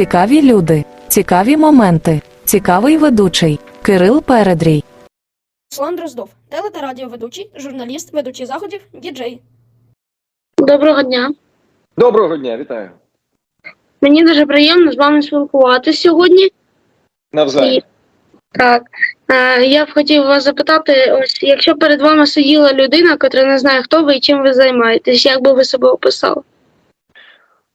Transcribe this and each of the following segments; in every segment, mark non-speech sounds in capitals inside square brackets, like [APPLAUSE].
Цікаві люди, цікаві моменти, цікавий ведучий. Кирил Передрій. Руслан Дроздов, теле та радіоведучий, журналіст, ведучий заходів, діджей. Доброго дня. Доброго дня, вітаю. Мені дуже приємно з вами спілкуватися сьогодні. Навзаєм. І- Так, е, я б хотів вас запитати: ось якщо перед вами сиділа людина, яка не знає, хто ви і чим ви займаєтесь, як би ви себе описали?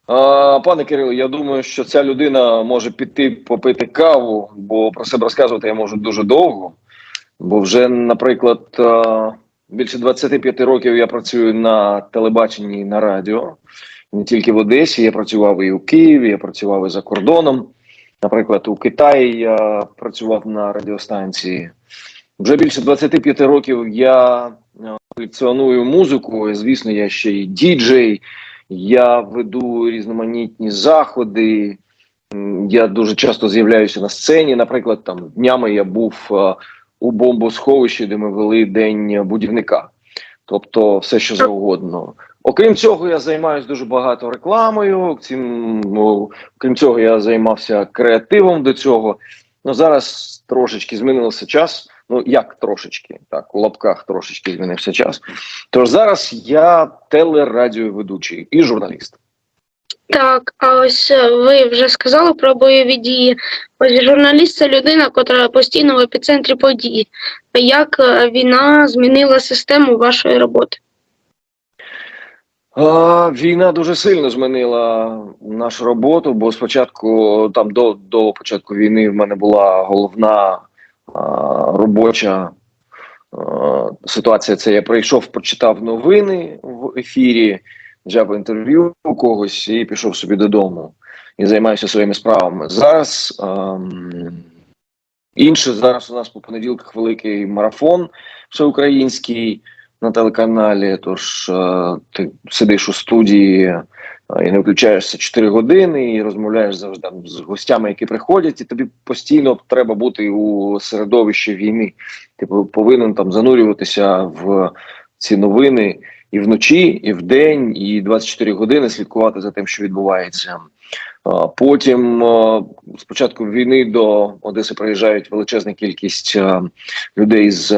Пане Кирило, я думаю, що ця людина може піти попити каву, бо про себе розказувати я можу дуже довго. Бо вже, наприклад, більше 25 років я працюю на телебаченні і на радіо. Не тільки в Одесі, я працював і у Києві, я працював і за кордоном. Наприклад, у Китаї я працював на радіостанції. Вже більше 25 років я колекціоную музику. Звісно, я ще й діджей. Я веду різноманітні заходи. Я дуже часто з'являюся на сцені. Наприклад, там днями я був е, у бомбосховищі, де ми вели день будівника. Тобто, все що завгодно. Окрім цього, я займаюся дуже багато рекламою. Цим, ну, окрім цього, я займався креативом до цього. Ну зараз трошечки змінився час. Ну як трошечки, так у лапках трошечки змінився час. Тож зараз я телерадіоведучий і журналіст. Так, а ось е, ви вже сказали про бойові дії. Ось журналіст це людина, яка постійно в епіцентрі подій. Як е, війна змінила систему вашої роботи? А, війна дуже сильно змінила нашу роботу, бо спочатку, там до, до початку війни, в мене була головна робоча ситуація. Це я прийшов, почитав новини в ефірі, взяв інтерв'ю у когось і пішов собі додому і займаюся своїми справами. Зараз ам, інше зараз у нас по понеділках великий марафон всеукраїнський на телеканалі. Тож е, ти сидиш у студії і не включаєшся 4 години і розмовляєш завжди з гостями, які приходять, і тобі постійно треба бути у середовищі війни. Ти повинен там занурюватися в ці новини і вночі, і вдень, і 24 години слідкувати за тим, що відбувається. Потім е, з початку війни до Одеси приїжджають величезна кількість людей з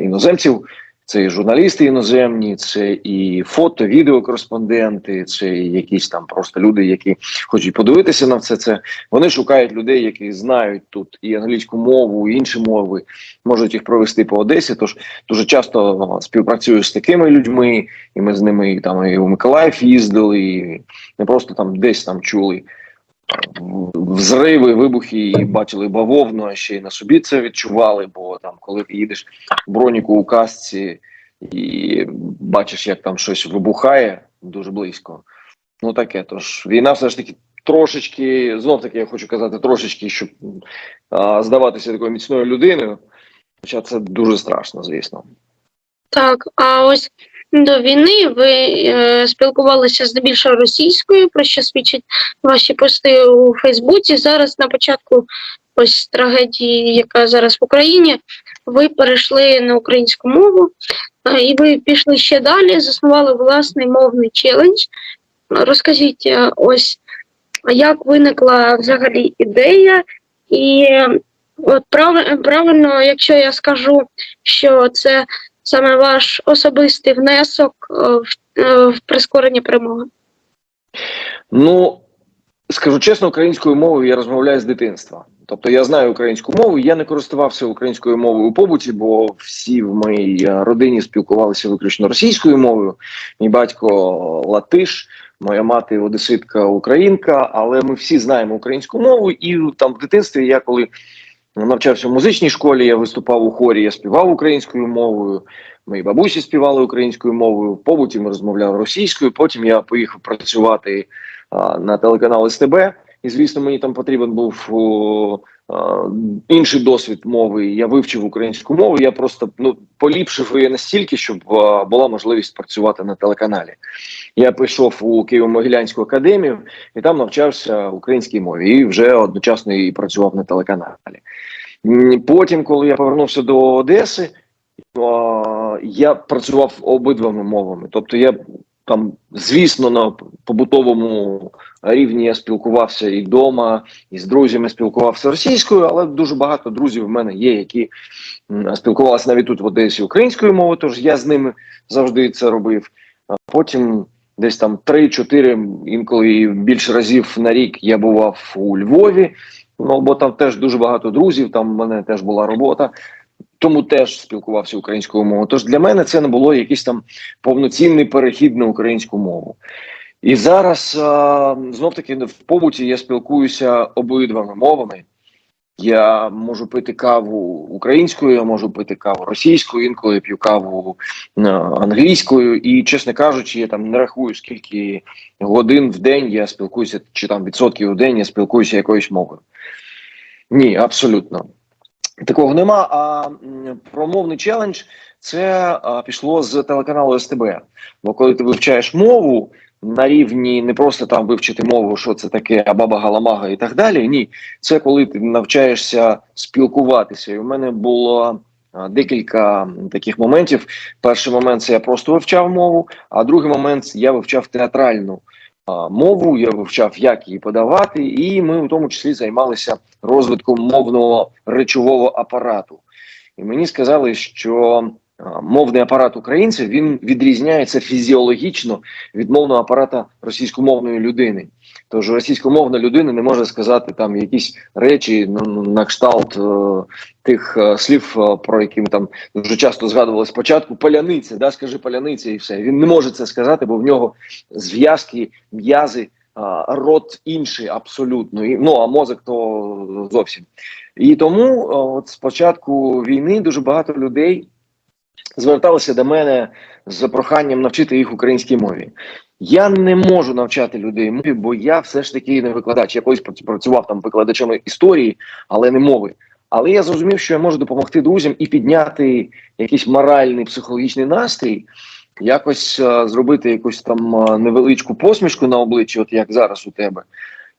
іноземців. Це і журналісти іноземні, це і фото, відеокореспонденти, це і якісь там просто люди, які хочуть подивитися на все це. Вони шукають людей, які знають тут і англійську мову, і інші мови, можуть їх провести по Одесі. Тож дуже часто ну, співпрацюю з такими людьми, і ми з ними там і у Миколаїв їздили, і не просто там десь там чули. Взриви, вибухи і бачили бавовну, а ще й на собі це відчували. Бо там, коли їдеш в броніку у касці і бачиш, як там щось вибухає дуже близько. Ну таке. Тож війна все ж таки трошечки, знов таки я хочу казати, трошечки, щоб а, здаватися такою міцною людиною. Хоча це дуже страшно, звісно. Так, а ось до війни ви е, спілкувалися здебільшого російською, про що свідчать ваші пости у Фейсбуці. Зараз на початку ось трагедії, яка зараз в Україні, ви перейшли на українську мову, е, і ви пішли ще далі, заснували власний мовний челендж. Розкажіть, е, ось як виникла взагалі ідея, і е, от прав- правильно, якщо я скажу, що це саме ваш особистий внесок е, в, е, в прискорення перемоги? Ну скажу чесно, українською мовою я розмовляю з дитинства. Тобто я знаю українську мову. Я не користувався українською мовою у побуті, бо всі в моїй е, родині спілкувалися виключно російською мовою. Мій батько латиш, моя мати одеситка українка, але ми всі знаємо українську мову, і там в дитинстві я коли. Навчався в музичній школі, я виступав у хорі, я співав українською мовою. Мої бабусі співали українською мовою. В побуті ми розмовляли російською. Потім я поїхав працювати а, на телеканал СТБ. І звісно, мені там потрібен був о, інший досвід мови. Я вивчив українську мову. Я просто ну поліпшив її настільки, щоб була можливість працювати на телеканалі. Я пішов у Києво-Могилянську академію і там навчався українській мові. І вже одночасно і працював на телеканалі. Потім, коли я повернувся до Одеси, я працював обидвома мовами. Тобто я там, звісно, на побутовому рівні я спілкувався і вдома, і з друзями спілкувався російською, але дуже багато друзів в мене є, які спілкувалися навіть тут в Одесі українською мовою, тож я з ними завжди це робив. А потім десь там 3-4, інколи більше разів на рік я бував у Львові. Ну бо там теж дуже багато друзів, там в мене теж була робота. Тому теж спілкувався українською мовою. Тож для мене це не було якийсь там повноцінний перехід на українську мову. І зараз знов таки в побуті я спілкуюся обидвома мовами. Я можу пити каву українською, я можу пити каву російською, інколи п'ю каву англійською. І, чесно кажучи, я там не рахую, скільки годин в день я спілкуюся, чи там відсотків в день я спілкуюся якоюсь мовою. Ні, абсолютно. Такого нема. А промовний челендж це пішло з телеканалу СТБ. Бо коли ти вивчаєш мову на рівні не просто там вивчити мову, що це таке, а баба галамага і так далі. Ні, це коли ти навчаєшся спілкуватися. І у мене було декілька таких моментів. Перший момент це я просто вивчав мову, а другий момент я вивчав театральну мову, я вивчав, як її подавати, і ми в тому числі займалися розвитком мовного речового апарату. І мені сказали, що мовний апарат українців він відрізняється фізіологічно від мовного апарата російськомовної людини. Тож російськомовна людина не може сказати там якісь речі ну, ну, на кшталт е, тих е, слів, е, про які ми там дуже часто згадували спочатку. Паляниця, да, скажи паляниця, і все. Він не може це сказати, бо в нього зв'язки, м'язи, а, рот інший абсолютно. І, ну а мозок то зовсім. І тому а, от з початку війни дуже багато людей зверталися до мене з проханням навчити їх українській мові. Я не можу навчати людей мові, бо я все ж таки не викладач. Я колись працював там викладачем історії, але не мови. Але я зрозумів, що я можу допомогти друзям і підняти якийсь моральний психологічний настрій, якось е, зробити якусь там е, невеличку посмішку на обличчі, от як зараз у тебе,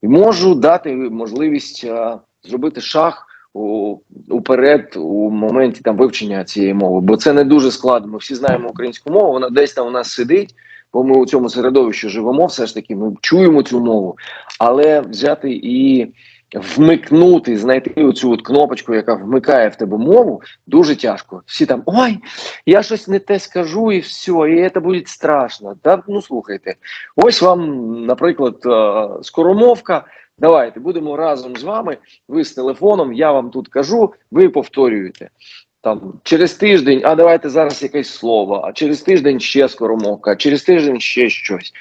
і можу дати можливість е, зробити шаг у, уперед у моменті там вивчення цієї мови, бо це не дуже складно. Ми всі знаємо українську мову, вона десь там у нас сидить, бо ми у цьому середовищі живемо. Все ж таки, ми чуємо цю мову, але взяти і вмикнути, знайти оцю от кнопочку, яка вмикає в тебе мову, дуже тяжко. Всі там ой, я щось не те скажу, і все, і це буде страшно. Та ну слухайте, ось вам, наприклад, е, скоромовка. Давайте будемо разом з вами. Ви з телефоном, я вам тут кажу, ви повторюєте. Там через тиждень, а давайте зараз якесь слово, а через тиждень ще скоромовка, а через тиждень ще щось.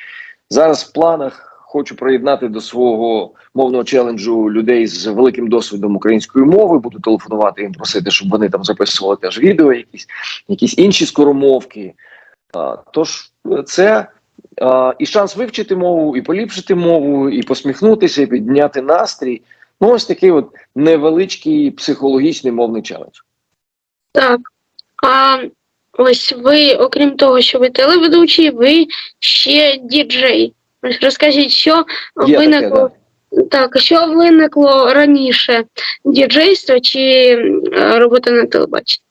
Зараз в планах хочу приєднати до свого мовного челенджу людей з великим досвідом української мови. Буду телефонувати їм, просити, щоб вони там записували теж відео, якісь, якісь інші скоромовки. А, тож це і шанс вивчити мову, і поліпшити мову, і посміхнутися, і підняти настрій. Ну, ось такий от невеличкий психологічний мовний челендж. Так. А ось ви, окрім того, що ви телеведучий, ви ще діджей. Розкажіть, що Є таке, виникло так, що виникло раніше діджейство чи е, робота на телебаченні?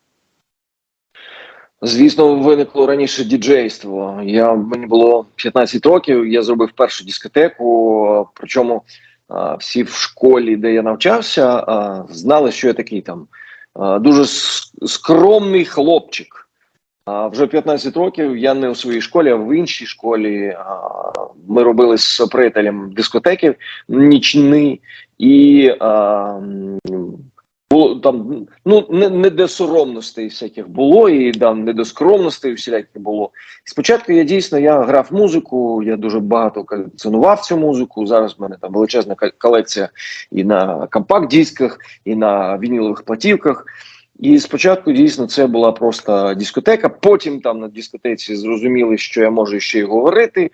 Звісно, виникло раніше діджейство. Я мені було 15 років. Я зробив першу дискотеку. Причому всі в школі, де я навчався, знали, що я такий там дуже скромний хлопчик. А вже 15 років я не у своїй школі, а в іншій школі. Ми робили з приятелем дискотеки нічні і було там ну не, не до соромностей всяких було, і там не до скромностей всіляких було. Спочатку я дійсно я грав музику, я дуже багато колекціонував цю музику. Зараз в мене там величезна колекція і на компакт-дисках, і на вінілових платівках. І спочатку дійсно це була просто дискотека. Потім там на дискотеці зрозуміли, що я можу ще й говорити,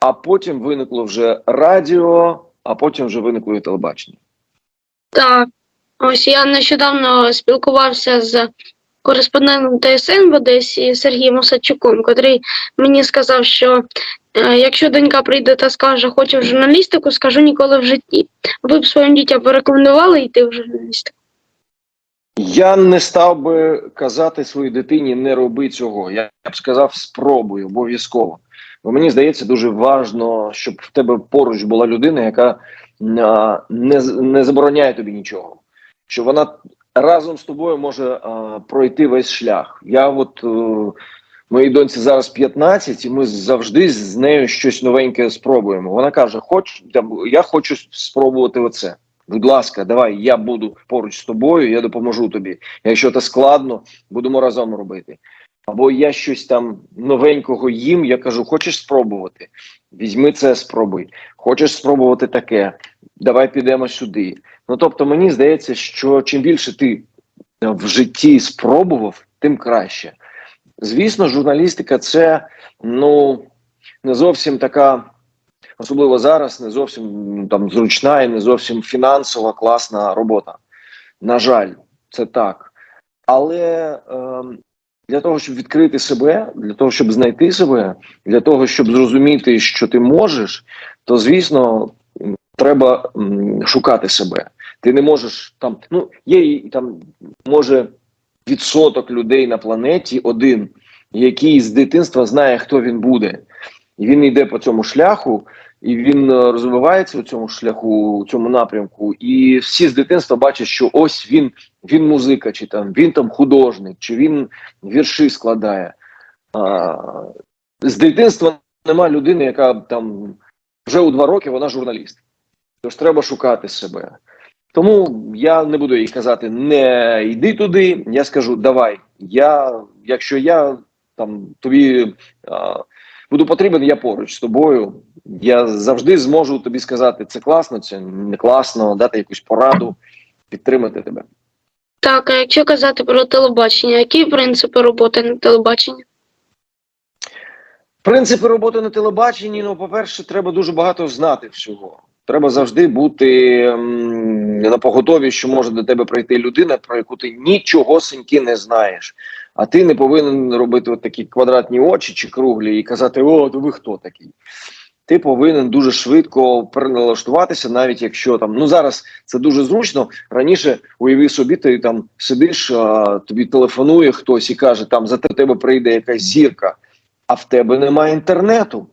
а потім виникло вже радіо, а потім вже виникло і телебачення. Так, ось я нещодавно спілкувався з кореспондентом ТСН в Одесі Сергієм Осадчуком, котрий мені сказав, що е, якщо донька прийде та скаже, хочу в журналістику, скажу ніколи в житті. Ви б своїм дітям порекомендували йти в журналістику? Я не став би казати своїй дитині не роби цього. Я б сказав, спробуй обов'язково. Бо мені здається, дуже важливо, щоб в тебе поруч була людина, яка не, не забороняє тобі нічого. Що вона разом з тобою може а, пройти весь шлях. Я от е, моїй доньці зараз 15, і ми завжди з нею щось новеньке спробуємо. Вона каже: Хоч я хочу спробувати оце. Будь ласка, давай, я буду поруч з тобою, я допоможу тобі. Якщо це складно, будемо разом робити. Або я щось там новенького їм, я кажу, хочеш спробувати? Візьми це, спробуй. Хочеш спробувати таке, давай підемо сюди. Ну тобто, мені здається, що чим більше ти е, в житті спробував, тим краще. Звісно, журналістика це ну не зовсім така, особливо зараз, не зовсім там зручна і не зовсім фінансова класна робота. На жаль, це так. Але ем, для того, щоб відкрити себе, для того, щоб знайти себе, для того, щоб зрозуміти, що ти можеш, то звісно треба м, шукати себе. Ти не можеш там, ну є там може відсоток людей на планеті один, який з дитинства знає, хто він буде, і він йде по цьому шляху, і він е, розвивається у цьому шляху, у цьому напрямку. І всі з дитинства бачать, що ось він, він музика, чи там він там художник, чи він вірші складає. А, з дитинства нема людини, яка там вже у два роки вона журналіст. Тож треба шукати себе. Тому я не буду їй казати не йди туди. Я скажу, давай. Я, якщо я там тобі а, буду потрібен, я поруч з тобою. Я завжди зможу тобі сказати, це класно, це не класно, дати якусь пораду, підтримати тебе. Так, а якщо казати про телебачення, які принципи роботи на телебаченні? Принципи роботи на телебаченні, ну, по-перше, треба дуже багато знати всього. Треба завжди бути м, на поготові, що може до тебе прийти людина, про яку ти нічогосеньки не знаєш. А ти не повинен робити от такі квадратні очі чи круглі і казати: О, то ви хто такий? Ти повинен дуже швидко переналаштуватися, навіть якщо там ну зараз це дуже зручно. Раніше уяви собі, ти там сидиш, а, тобі телефонує хтось і каже: там за тебе прийде якась зірка, а в тебе немає інтернету.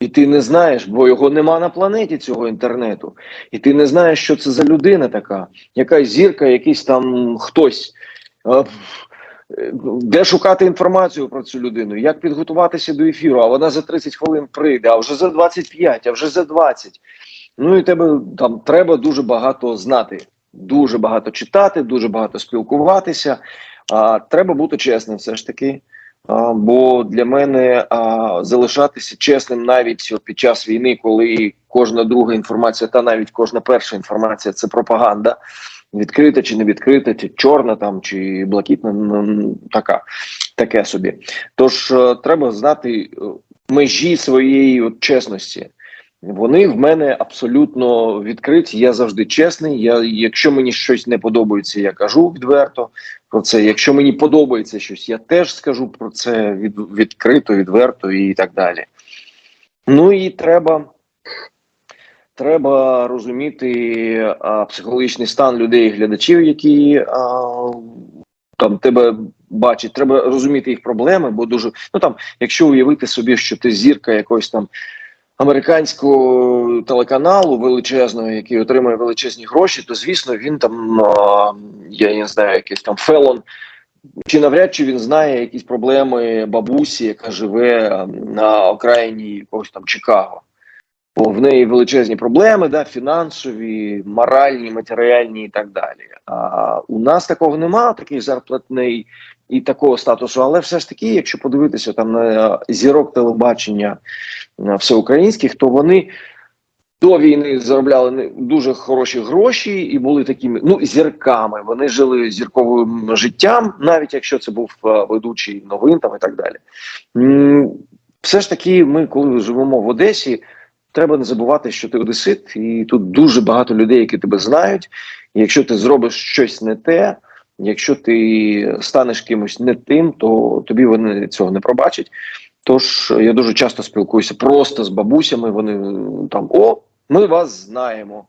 І ти не знаєш, бо його нема на планеті цього інтернету. І ти не знаєш, що це за людина така, якась зірка, якийсь там хтось. Де шукати інформацію про цю людину, як підготуватися до ефіру, а вона за 30 хвилин прийде, а вже за 25, а вже за 20. Ну і тебе там треба дуже багато знати, дуже багато читати, дуже багато спілкуватися. А, треба бути чесним все ж таки. Бо для мене а, залишатися чесним навіть під час війни, коли кожна друга інформація, та навіть кожна перша інформація це пропаганда, відкрита чи не відкрита, чи чорна там, чи блакитна, ну, така, таке собі. Тож е, треба знати е, межі своєї от, чесності. Вони в мене абсолютно відкриті. Я завжди чесний. Я, якщо мені щось не подобається, я кажу відверто про це. Якщо мені подобається щось, я теж скажу про це від, відкрито, відверто і так далі. Ну і треба, треба розуміти а, психологічний стан людей, глядачів, які а, там тебе бачать. Треба розуміти їх проблеми, бо дуже ну там, якщо уявити собі, що ти зірка якогось там американського телеканалу величезного, який отримує величезні гроші, то звісно він там я не знаю, якийсь там фелон. Чи навряд чи він знає якісь проблеми бабусі, яка живе на окраїні якогось там Чикаго? Бо в неї величезні проблеми, да, фінансові, моральні, матеріальні і так далі. А у нас такого немає, такий зарплатний і такого статусу. Але все ж таки, якщо подивитися там на зірок телебачення всеукраїнських, то вони до війни заробляли дуже хороші гроші і були такими ну зірками. Вони жили зірковим життям, навіть якщо це був е, ведучий новин там і так далі. Все ж таки, ми, коли живемо в Одесі, треба не забувати, що ти одесит, і тут дуже багато людей, які тебе знають. І якщо ти зробиш щось не те, якщо ти станеш кимось не тим, то тобі вони цього не пробачать. Тож я дуже часто спілкуюся просто з бабусями. Вони там о, ми вас знаємо.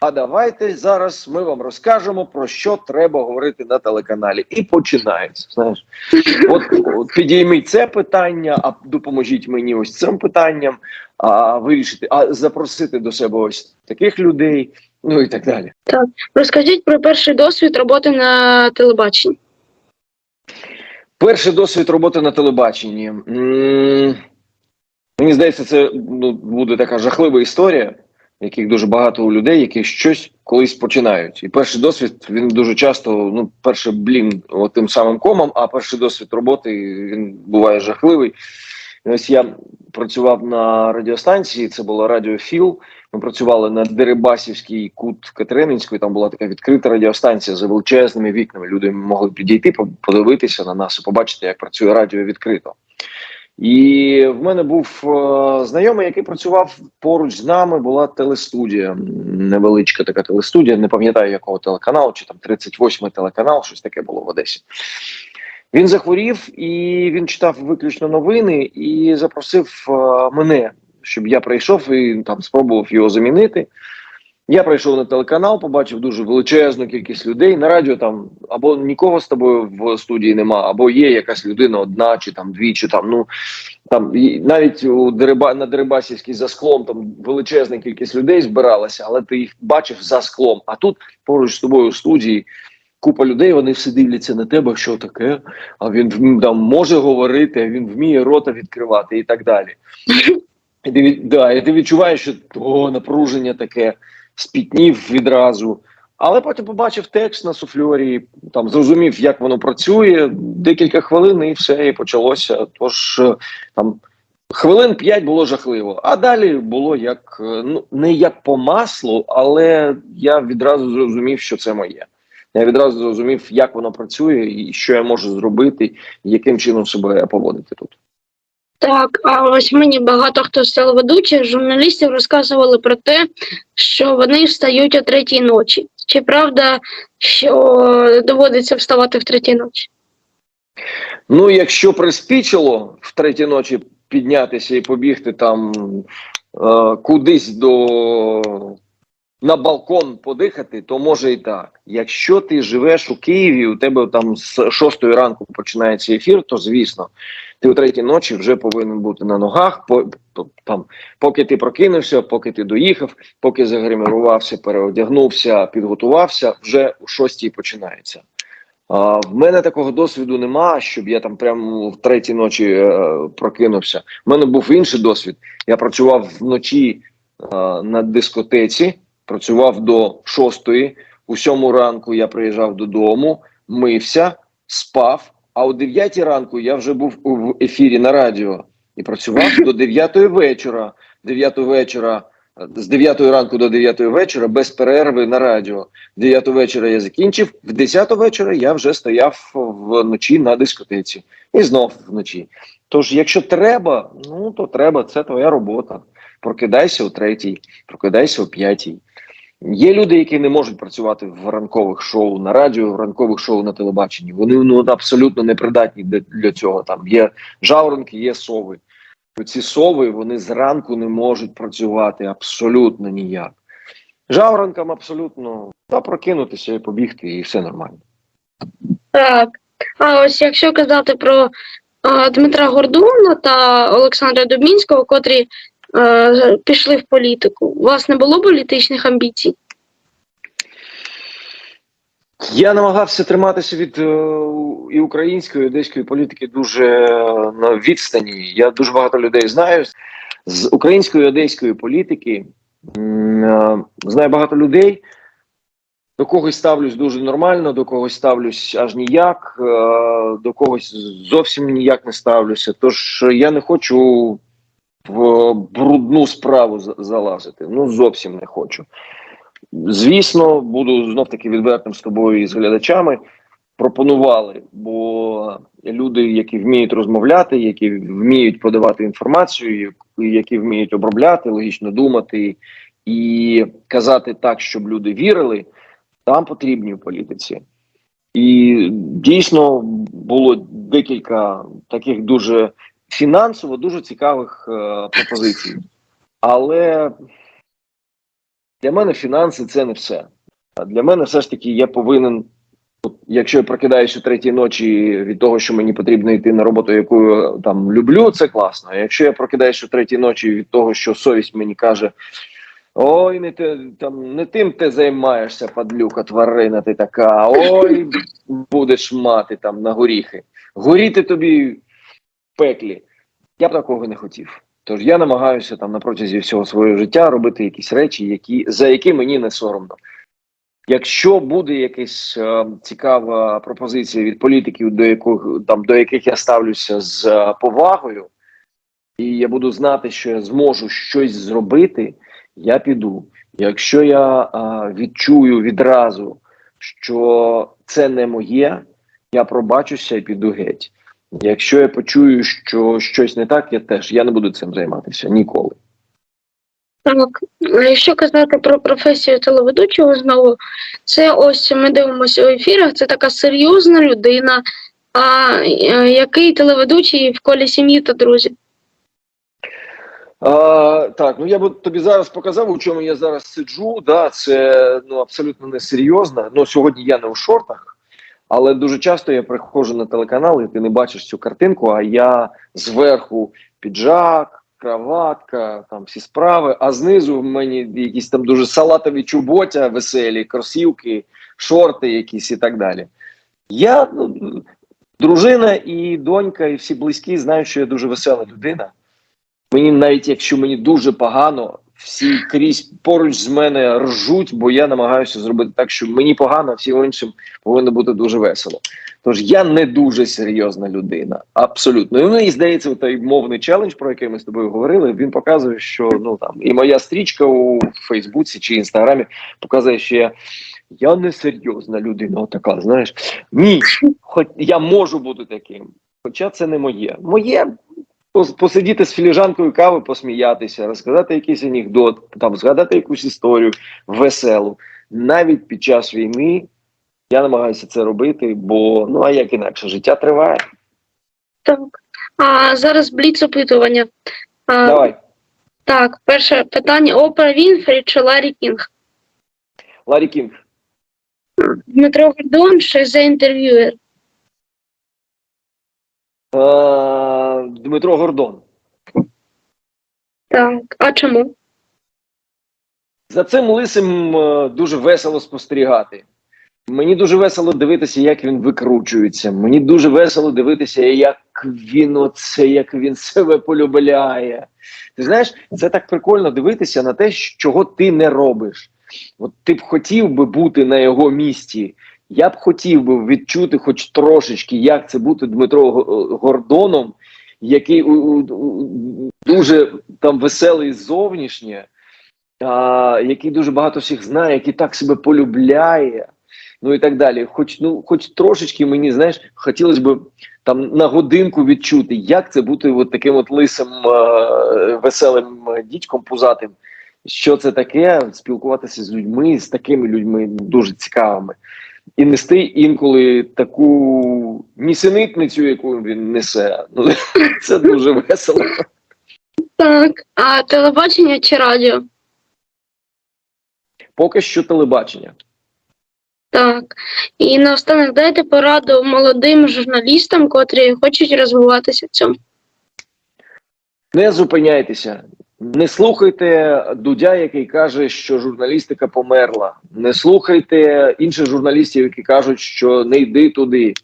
А давайте зараз ми вам розкажемо про що треба говорити на телеканалі. І починається. Знаєш, от, от підійміть це питання, а допоможіть мені ось цим питанням, а вирішити, а запросити до себе ось таких людей, ну і так далі. Так. Розкажіть про перший досвід роботи на телебаченні. Перший досвід роботи на телебаченні. М, Мені здається, це ну, буде така жахлива історія, яких дуже багато у людей, які щось колись починають. І перший досвід він дуже часто, ну, перше, блін, тим самим комом, а перший досвід роботи він буває жахливий. Ось я працював на радіостанції, це була Радіо Філ. Ми працювали на Дерибасівській кут Катерининської. Там була така відкрита радіостанція за величезними вікнами. Люди могли підійти, подивитися на нас і побачити, як працює радіо відкрито. І в мене був е, знайомий, який працював поруч з нами. Була телестудія, невеличка така телестудія. Не пам'ятаю якого телеканалу, чи там 38-й телеканал, щось таке було в Одесі. Він захворів і він читав виключно новини і запросив е, мене, щоб я прийшов і там спробував його замінити. Я прийшов на телеканал, побачив дуже величезну кількість людей. На радіо там або нікого з тобою в студії нема, або є якась людина одна, чи там дві, чи там ну там навіть у Дереба на Дерибасівській за склом там величезна кількість людей збиралася, але ти їх бачив за склом. А тут поруч з тобою у студії купа людей, вони все дивляться на тебе, що таке. А він там може говорити, а він вміє рота відкривати і так далі. І ти, да, і ти відчуваєш, що о, напруження таке, спітнів відразу. Але потім побачив текст на суфльорі, там зрозумів, як воно працює. Декілька хвилин і все, і почалося. Тож е, там хвилин п'ять було жахливо. А далі було як е, ну не як по маслу, але я відразу зрозумів, що це моє. Я відразу зрозумів, як воно працює, і що я можу зробити, і яким чином себе поводити тут. Так, а ось мені багато хто з телеведучих журналістів розказували про те, що вони встають о третій ночі. Чи правда, що доводиться вставати в третій ночі? Ну, якщо приспічило в третій ночі піднятися і побігти там е, кудись до на балкон подихати, то може і так. Якщо ти живеш у Києві, у тебе там з шостої ранку починається ефір, то звісно, ти о третій ночі вже повинен бути на ногах. По- там, поки ти прокинувся, поки ти доїхав, поки загримірувався, переодягнувся, підготувався, вже у шостій починається. А, в мене такого досвіду нема, щоб я там прямо в третій ночі е, прокинувся. У мене був інший досвід. Я працював вночі е, на дискотеці, працював до шостої. У сьому ранку я приїжджав додому, мився, спав. А о дев'ятій ранку я вже був в ефірі на радіо і працював до дев'ятої вечора. Дев'ятої вечора. З 9 ранку до 9 вечора без перерви на радіо. 9 вечора я закінчив, в 10 вечора я вже стояв вночі на дискотеці. І знов вночі. Тож, якщо треба, ну то треба, це твоя робота. Прокидайся о третій, прокидайся о п'ятій. Є люди, які не можуть працювати в ранкових шоу на радіо, в ранкових шоу на телебаченні. Вони ну абсолютно непридатні для, цього. Там є жаворонки, є сови. Ці сови вони зранку не можуть працювати абсолютно ніяк. Жаворонкам абсолютно та прокинутися і побігти, і все нормально. Так. А ось якщо казати про е, Дмитра Гордона та Олександра Дубінського, котрі е, пішли в політику, у вас не було політичних амбіцій? Я намагався триматися від е, і української, і одеської політики дуже е, на відстані. Я дуже багато людей знаю з української одеської політики. Знаю багато людей. До когось ставлюсь дуже нормально, до когось ставлюсь аж ніяк, до когось зовсім ніяк не ставлюся. Тож я не хочу в брудну справу залазити. Ну зовсім не хочу. Звісно, буду знов таки відвертим з тобою і з глядачами. Пропонували, бо люди, які вміють розмовляти, які вміють подавати інформацію, які вміють обробляти, логічно думати і казати так, щоб люди вірили, там потрібні в політиці. І дійсно було декілька таких дуже фінансово дуже цікавих е, пропозицій. Але Для мене фінанси це не все. Для мене все ж таки я повинен, якщо я прокидаюся третій ночі від того, що мені потрібно йти на роботу, яку я там люблю, це класно. А якщо я прокидаюся третій ночі від того, що совість мені каже. Ой, не те там не тим ти займаєшся, падлюка, тварина ти така. Ой, будеш мати там на горіхи. Горіти тобі пеклі. Я б такого не хотів. Тож я намагаюся там на протязі всього свого життя робити якісь речі, які, за які мені не соромно. Якщо буде якась е, цікава пропозиція від політиків, до яких там до яких я ставлюся з е, повагою, і я буду знати, що я зможу щось зробити, я піду. Якщо я е, відчую відразу, що це не моє, я пробачуся і піду геть. Якщо я почую, що щось не так, я теж я не буду цим займатися ніколи. Так, якщо казати про професію телеведучого знову, це ось ми дивимося у ефірах, це така серйозна людина. А е, який телеведучий в колі сім'ї та друзів? А, так, ну я би тобі зараз показав, у чому я зараз сиджу. Да, це ну абсолютно несерйозно. Ну сьогодні я не у шортах, але дуже часто я приходжу на телеканал, і ти не бачиш цю картинку. А я зверху піджак, краватка, там всі справи. А знизу в мені якісь там дуже салатові чуботя, веселі, кросівки, шорти якісь і так далі. Я ну, дружина і донька, і всі близькі знають, що я дуже весела людина. Мені навіть якщо мені дуже погано, всі крізь поруч з мене ржуть, бо я намагаюся зробити так, щоб мені погано, а всім іншим повинно бути дуже весело. Тож я не дуже серйозна людина, абсолютно. І мені здається, той мовний челендж, про який ми з тобою говорили, він показує, що ну там і моя стрічка у Фейсбуці чи Інстаграмі показує, що я, я не серйозна людина. Отака, знаєш, ні, хоч я можу бути таким. Хоча це не моє. Моє посидіти з філіжанкою кави, посміятися, розказати якийсь анекдот, там згадати якусь історію веселу. Навіть під час війни я намагаюся це робити, бо ну а як інакше, життя триває. Так. А зараз бліц опитування. А, Давай, Так, перше питання: Опера Вінфрі чи Ларі Кінг? Ларі Кінг, Дмитро Гордон чи The Interviewer? е- Дмитро Гордон. Так, а чому? За цим лисим е, дуже весело спостерігати. Мені дуже весело дивитися, як він викручується. Мені дуже весело дивитися, як він оце, як він себе полюбляє. Ти знаєш, це так прикольно дивитися на те, чого ти не робиш. От ти б хотів би бути на його місці. Я б хотів би відчути, хоч трошечки, як це бути Дмитро Гордоном, який у, у, дуже там веселий зовнішнє, а, який дуже багато всіх знає, який так себе полюбляє, ну і так далі. Хоч ну, хоч трошечки мені, знаєш, хотілося б там на годинку відчути, як це бути от таким от лисим, е, веселим дідьком пузатим. Що це таке? Спілкуватися з людьми, з такими людьми дуже цікавими. І нести інколи таку нісенітницю, яку він несе. Ну, [LAUGHS] це дуже весело. Так. А телебачення чи радіо? Поки що телебачення. Так. І наостанок дайте пораду молодим журналістам, котрі хочуть розвиватися в цьому. Не зупиняйтеся, не слухайте Дудя, який каже, що журналістика померла. Не слухайте інших журналістів, які кажуть, що не йди туди.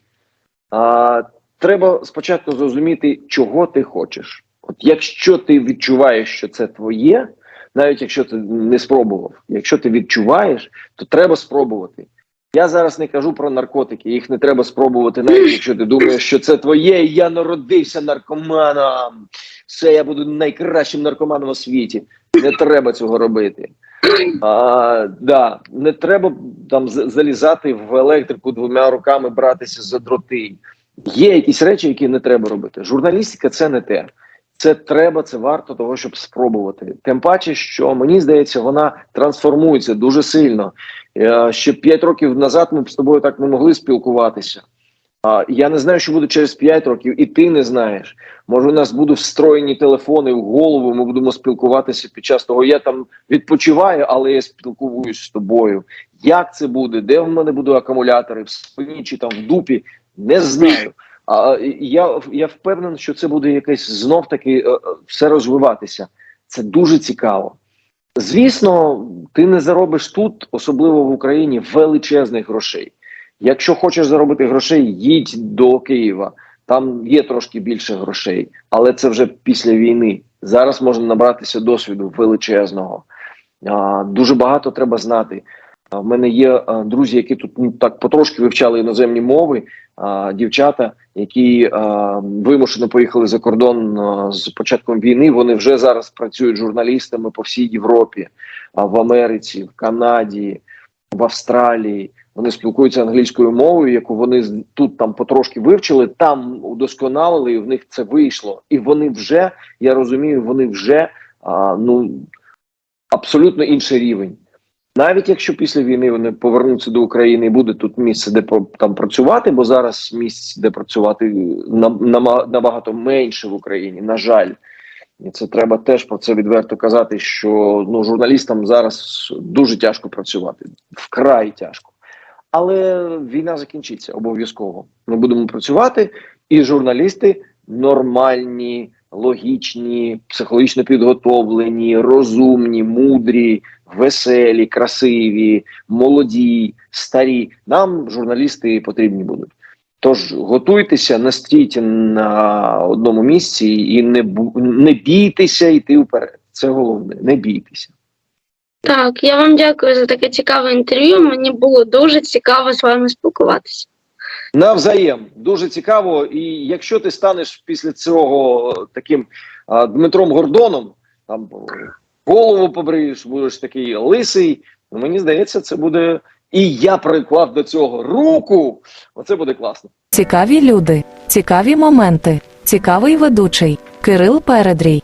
А, треба спочатку зрозуміти, чого ти хочеш. От якщо ти відчуваєш, що це твоє, навіть якщо ти не спробував, якщо ти відчуваєш, то треба спробувати. Я зараз не кажу про наркотики, їх не треба спробувати, навіть якщо ти думаєш, що це твоє, я народився наркоманом. Все, я буду найкращим наркоманом у світі. Не треба цього робити. А, да, не треба там залізати в електрику двома руками, братися за дроти. Є якісь речі, які не треба робити. Журналістика це не те. Це треба, це варто того, щоб спробувати. Тим паче, що мені здається, вона трансформується дуже сильно. Е, Ще п'ять років назад ми б з тобою так не могли спілкуватися. Я не знаю, що буде через 5 років, і ти не знаєш. Може, у нас будуть встроєні телефони в голову. Ми будемо спілкуватися під час того. Я там відпочиваю, але я спілкуюсь з тобою. Як це буде? Де в мене будуть акумулятори в спині чи там в дупі? Не знаю. А я, я впевнений, що це буде якесь знов таки е, е, все розвиватися. Це дуже цікаво. Звісно, ти не заробиш тут, особливо в Україні, величезних грошей. Якщо хочеш заробити грошей, їдь до Києва. Там є трошки більше грошей, але це вже після війни. Зараз можна набратися досвіду величезного. А, дуже багато треба знати. В мене є друзі, які тут ну, так потрошки вивчали іноземні мови, дівчата, які вимушено поїхали за кордон з початком війни. Вони вже зараз працюють журналістами по всій Європі, в Америці, в Канаді, в Австралії. Вони спілкуються англійською мовою, яку вони тут там потрошки вивчили, там удосконалили, і в них це вийшло. І вони вже, я розумію, вони вже ну абсолютно інший рівень. Навіть якщо після війни вони повернуться до України і буде тут місце, де там працювати, бо зараз місць, де працювати набагато менше в Україні, на жаль. І це треба теж про це відверто казати, що ну, журналістам зараз дуже тяжко працювати, вкрай тяжко. Але війна закінчиться обов'язково. Ми будемо працювати, і журналісти нормальні, логічні, психологічно підготовлені, розумні, мудрі, веселі, красиві, молоді, старі. Нам журналісти потрібні будуть. Тож готуйтеся, не стійте на одному місці і не, не бійтеся йти вперед. Це головне, не бійтеся. Так, я вам дякую за таке цікаве інтерв'ю. Мені було дуже цікаво з вами спілкуватися. Навзаєм дуже цікаво. І якщо ти станеш після цього таким а, Дмитром Гордоном, там голову побриєш, будеш такий лисий. ну, Мені здається, це буде. І я приклав до цього руку. Оце буде класно. Цікаві люди, цікаві моменти, цікавий ведучий. Кирил Передрій.